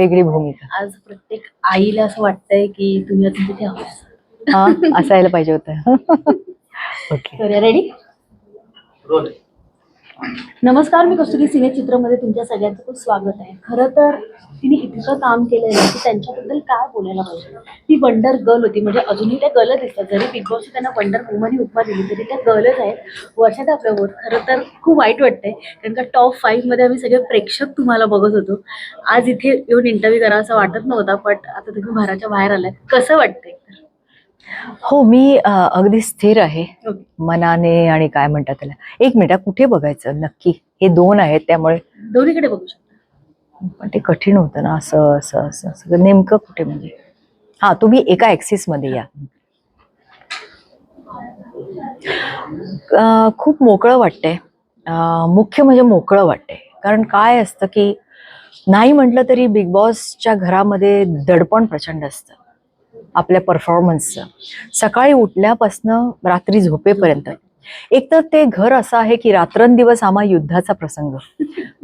वेगळी भूमिका. आज प्रत्येक आईला असं वाटतंय की तुम्ही अजून तिथे आहोत. हा असायला पाहिजे होतं. ओके रेडी नमस्कार मी कस्तुरी सिने चित्रमध्ये तुमच्या सगळ्यांचं खूप स्वागत आहे. खरं तर तिने इतकं काम केलंय आहे की त्यांच्याबद्दल काय बोलायला पाहिजे? ती वंडर गर्ल होती म्हणजे अजूनही त्या गर्लच दिसतात. जरी बिग बॉसची त्यांना वंडर वुमन ही उपमा दिली तरी त्या गर्लच आहेत. वर्षात आपल्यावर खरं तर खूप वाईट वाटतंय कारण का टॉप फाईव्हमध्ये आम्ही सगळे प्रेक्षक तुम्हाला बघत होतो. आज इथे येऊन इंटरव्ह्यू करा असं वाटत नव्हता बट आता तुम्ही घराच्या बाहेर आलात. कसं वाटतंय? हो मी अगदी स्थिर आहे. मनाने आणि काय म्हणतात त्याला? एक मिनिट कुठे बघायचं? नक्की. हे दोन आहेत त्यामुळे दोन्हीकडे बघू शकता. पण ते कठीण होतं ना असं असं असं असं. नेमकं कुठे म्हणजे? हा तुम्ही एका ऍक्सिसमध्ये या. खूप मोकळं वाटतंय. मुख्य म्हणजे मोकळं वाटतंय. कारण काय असतं की नाही म्हटलं तरी बिग बॉसच्या घरामध्ये दडपण प्रचंड असतं. आपल्या परफॉर्मन्सचं सकाळी उठल्यापासनं रात्री झोपेपर्यंत. एक तर ते घर असं आहे की रात्रंदिवस आम्हा युद्धाचा प्रसंग.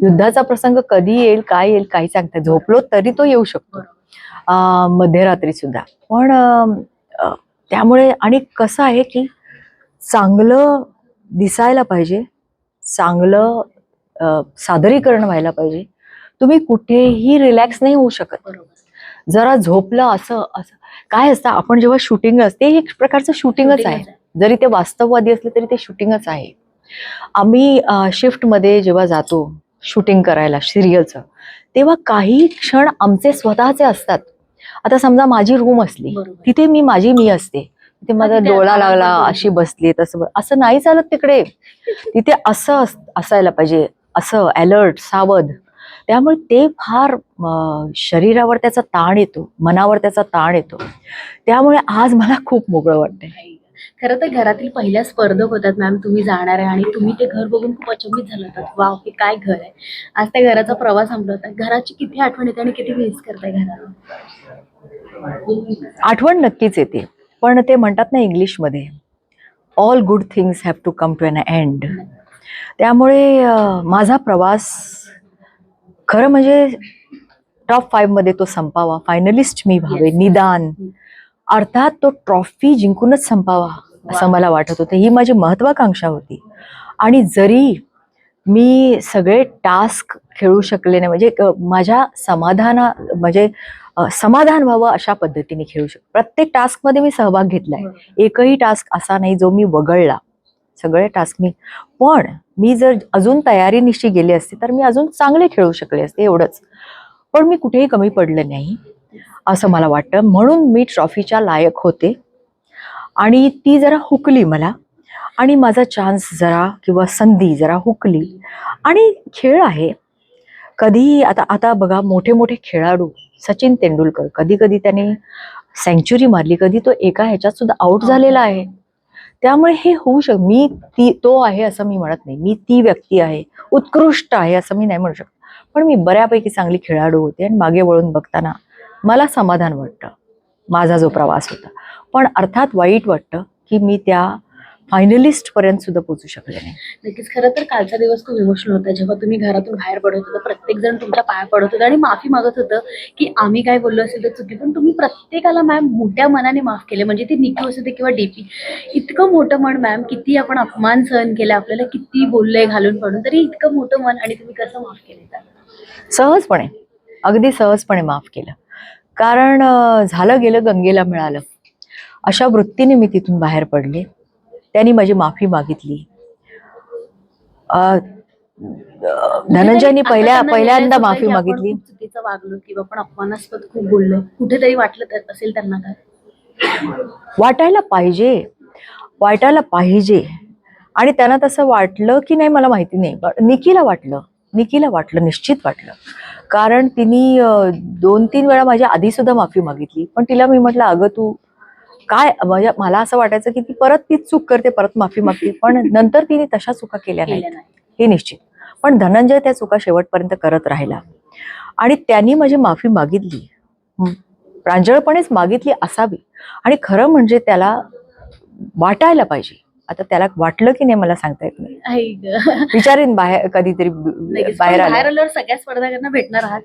युद्धाचा प्रसंग कधी येईल काय येईल काही सांगता झोपलो तरी तो येऊ शकतो. मध्यरात्री सुद्धा. पण त्यामुळे आणि कसं आहे की चांगलं दिसायला पाहिजे चांगलं सादरीकरण व्हायला पाहिजे. तुम्ही कुठेही रिलॅक्स नाही होऊ शकत. जरा झोपलं असं असं. काय असतं आपण जेव्हा शूटिंग असते हे एक प्रकारचं शूटिंगच आहे. जरी ते वास्तववादी असले तरी ते शूटिंगच आहे. आम्ही शिफ्टमध्ये जेव्हा जातो शूटिंग करायला सिरियलचं तेव्हा काही क्षण आमचे स्वतःचे असतात. आता समजा माझी रूम असली तिथे मी माझी मी असते. तिथे माझा डोळा लागला. अशी बसली तसं असं नाही चालत तिकडे. तिथे अस- असायला पाहिजे. असं अलर्ट सावध. त्यामुळे ते फार शरीरावर त्याचा ताण येतो मनावर त्याचा ताण येतो. त्यामुळे आज मला खूप मोकळं वाटतंय. खरं तर घरातील पहिल्या स्पर्धक होतात मॅम तुम्ही जाणार आहे आणि तुम्ही ते घर बघून खूप अचंबित झालं होतात. वा हे काय घर आहे. आज त्या घराचा प्रवास संपला होता. घराची किती आठवण येते आणि किती मिस करताय घराला? आठवण नक्कीच येते. पण ते म्हणतात ना इंग्लिशमध्ये all good things have to come to an end त्यामुळे माझा प्रवास खरं म्हणजे टॉप फाईव्हमध्ये तो संपावा. फायनलिस्ट मी व्हावे. निदान. अर्थात तो ट्रॉफी जिंकूनच संपावा असं. मला वाटत होतं. ही माझी महत्वाकांक्षा होती. आणि जरी मी सगळे टास्क खेळू शकले नाही म्हणजे माझ्या समाधाना म्हणजे समाधान व्हावं अशा पद्धतीने खेळू शकतो प्रत्येक टास्कमध्ये मी सहभाग घेतलाय. एकही टास्क असा नाही जो मी वगळला. सगळे टास्क मी. पण मी जर अजून तयारीनिशी गेले असते तर मी अजून चांगले खेळू शकले असते एवढंच. पण मी कुठेही कमी पडले नाही असं मला वाटतं. म्हणून मी ट्रॉफीच्या लायक होते. आणि ती जरा हुकली मला. आणि माझा चान्स जरा किंवा संधी जरा हुकली. आणि खेळ आहे. कधी आता आता बघा मोठे मोठे खेळाडू सचिन तेंडुलकर कधी कधी त्याने सेंचुरी मारली कधी तो एका ह्याच्यात सुद्धा आउट झालेला आहे. त्यामुळे हे होऊ शक मी ती तो आहे असं मी म्हणत नाही. मी ती व्यक्ती आहे. उत्कृष्ट आहे असं मी नाही म्हणू शकत. पण मी बऱ्यापैकी चांगली खेळाडू होते आणि मागे वळून बघताना मला समाधान वाटतं. माझा जो प्रवास होता. पण अर्थात वाईट वाटतं की मी त्या फायनलिस्ट पर्यंत सुद्धा पोचू शकले नाही. नक्कीच खरं तर कालचा दिवस खूप इमोशनल होता. जेव्हा तुम्ही घरातून बाहेर पडत होता प्रत्येक जण तुमच्या पाया पडत होतं आणि माफी मागत होतं की आम्ही काय बोललो असेल तर चुकी. पण तुम्ही प्रत्येकाला मॅम मोठ्या मनाने माफ केले. म्हणजे ती निकी असू दे किंवा डीपी इतकं मोठं मन मॅम किती आपण अपमान सहन केला आपल्याला किती बोललंय घालून पडून तरी इतकं मोठं मन आणि तुम्ही कसं माफ केलं? सहजपणे अगदी सहजपणे माफ केलं. कारण झालं गेलं गंगेला मिळालं. अशा वृत्तीने मी तिथून बाहेर पडले. त्यांनी माझी माफी मागितली. धनंजयनी आता पहिल्या पहिल्यांदा माफी मागितली. चुकीचं वागलो किंवा आपण अपमानास्पद खूप बोललोय कुठेतरी वाटलं तर असेल त्यांना काय? वाटायला पाहिजे. वाटायला पाहिजे. आणि त्यांना तसं वाटलं की नाही मला माहिती नाही. पण निकीला वाटलं. निकीला वाटलं निश्चित वाटलं. कारण तिने दोन तीन वेळा माझ्या आधी सुद्धा माफी मागितली. पण तिला मी म्हटलं अगं तू काय म्हणजे मला असं वाटायचं की ती परत तीच चूक करते परत माफी मागते. पण नंतर तिने तशा चुका केल्या नाही हे निश्चित. पण धनंजय त्या चुका शेवटपर्यंत करत राहिला. आणि त्यांनी माझी माफी मागितली. प्रांजळपणेच मागितली असावी. आणि खरं म्हणजे त्याला वाटायला पाहिजे. आता त्याला वाटलं की नाही मला सांगता येत नाही. विचारेन बाहेर कधीतरी बाहेर बाहेर आलं आल्यावर सगळ्या स्पर्धकांना भेटणार आहात.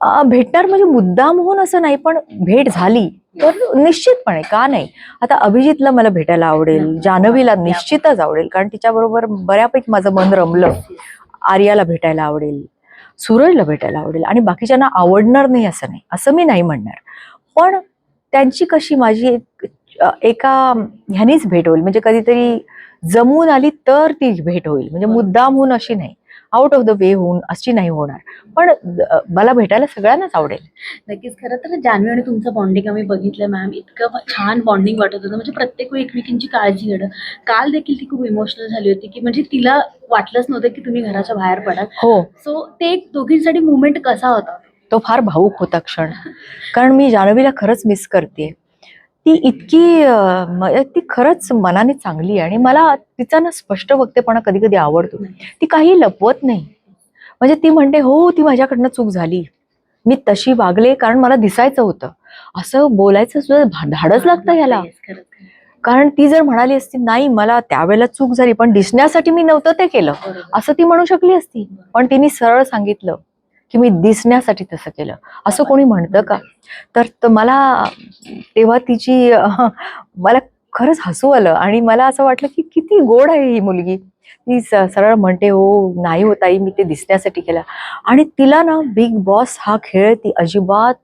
भेटणार म्हणजे मुद्दाम होऊन असं नाही पण भेट झाली तर निश्चितपणे का नाही? आता अभिजितला मला भेटायला आवडेल जान्हवीला निश्चितच आवडेल कारण तिच्याबरोबर बऱ्यापैकी माझं मन रमलं. आर्याला भेटायला आवडेल सूरजला भेटायला आवडेल आणि बाकीच्यांना आवडणार नाही असं नाही असं मी नाही म्हणणार. पण त्यांची कशी माझी एक एका ह्यानीच भेट होईल म्हणजे कधीतरी जमून आली तर ती भेट होईल म्हणजे मुद्दाम होऊन अशी नाही. आउट ऑफ द वे होऊन अशी नाही होणार. पण मला भेटायला सगळ्यांनाच आवडेल. नक्कीच खरं तर जान्हवी आणि तुमचं बॉन्डिंग आम्ही बघितलं मॅम इतकं छान बॉन्डिंग वाटत होतं. म्हणजे प्रत्येक वेळी एकमेकींची काळजी घेणं. काल देखील ती खूप इमोशनल झाली होती की म्हणजे तिला वाटलंच नव्हतं की तुम्ही घराच्या बाहेर पडाल. हो. सो ते एक दोघींसाठी मुवमेंट कसा होता? तो फार भाऊक होता क्षण. कारण मी जान्हवीला खरंच मिस करते ती इतकी अ, ती खरंच मनाने चांगली आहे आणि मला तिचा ना स्पष्ट वक्तेपणा कधी कधी आवडतो. ती काही लपवत नाही. म्हणजे ती म्हणते हो ती माझ्याकडनं चूक झाली. मी तशी वागले कारण मला दिसायचं होतं. असं बोलायचं सुद्धा भा- धाडच लागतं ह्याला. कारण ती जर म्हणाली असती नाही मला त्यावेळेला चूक झाली पण दिसण्यासाठी मी नव्हतं ते केलं. असं ती म्हणू शकली असती. पण तिने सरळ सांगितलं की मी दिसण्यासाठी तसं केलं. असं कोणी म्हणतं का? तर मला तेव्हा तिची मला खरंच हसू आलं आणि मला असं वाटलं की किती गोड आहे ही मुलगी. ती सरळ म्हणते हो नाही हो ताई मी ते दिसण्यासाठी केलं. आणि तिला ना बिग बॉस हा खेळ ती अजिबात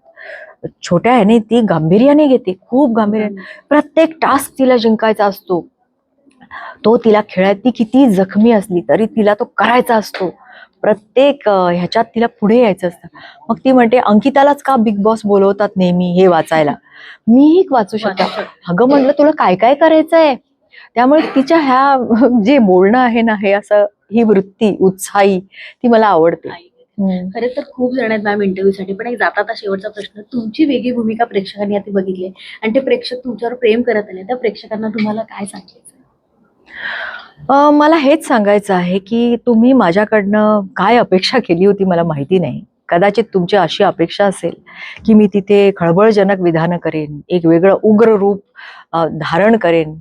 छोट्या ह्याने ती गांभीर्याने घेते खूप गांभीर्याने. प्रत्येक टास्क तिला जिंकायचा असतो. तो तिला खेळात ती किती जखमी असली तरी तिला तो करायचा असतो. प्रत्येक ह्याच्यात तिला पुढे यायचं असतं. मग ती म्हणते अंकितालाच का बिग बॉस बोलवतात नेहमी हे वाचायला? मीही वाचू शकते वाचू शकते. अगं म्हटलं तुला काय काय करायचंय? त्यामुळे तिच्या ह्या जे बोलणं आहे ना हे असं ही वृत्ती उत्साही ती मला आवडते. खरे तर खूप जण आहेत मॅम इंटरव्ह्यूसाठी पण एक जाता शेवटचा प्रश्न तुमची वेगळी भूमिका प्रेक्षकांनी आता बघितली आहे. आणि ते प्रेक्षक तुमच्यावर प्रेम करत आले त्या प्रेक्षकांना तुम्हाला काय सांगायचं? मला हेच सांगायचं आहे की तुम्ही माझ्याकडनं काय अपेक्षा केली होती मला माहिती नाही. कदाचित तुमची अशी अपेक्षा असेल की मी तिथे खळबळजनक विधानं करेन एक वेगळं उग्र रूप धारण करेन.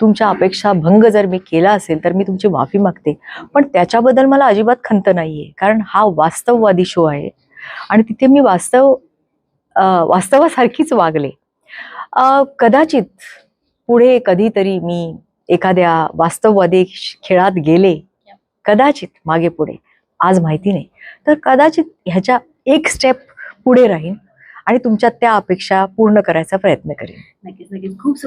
तुमच्या अपेक्षा भंग जर मी केला असेल तर मी तुमची माफी मागते. पण त्याच्याबद्दल मला अजिबात खंत नाही आहे कारण हा वास्तववादी शो आहे आणि तिथे मी वास्तव वास्तवासारखीच वागले. कदाचित पुढे कधीतरी मी एखाद्या वास्तववादी खेळात गेले कदाचित मागे पुढे. आज माहिती नाही. तर कदाचित ह्याच्या एक स्टेप पुढे राहीन आणि तुमच्या त्या अपेक्षा पूर्ण करायचा प्रयत्न करेन. नक्कीच नक्कीच. खूप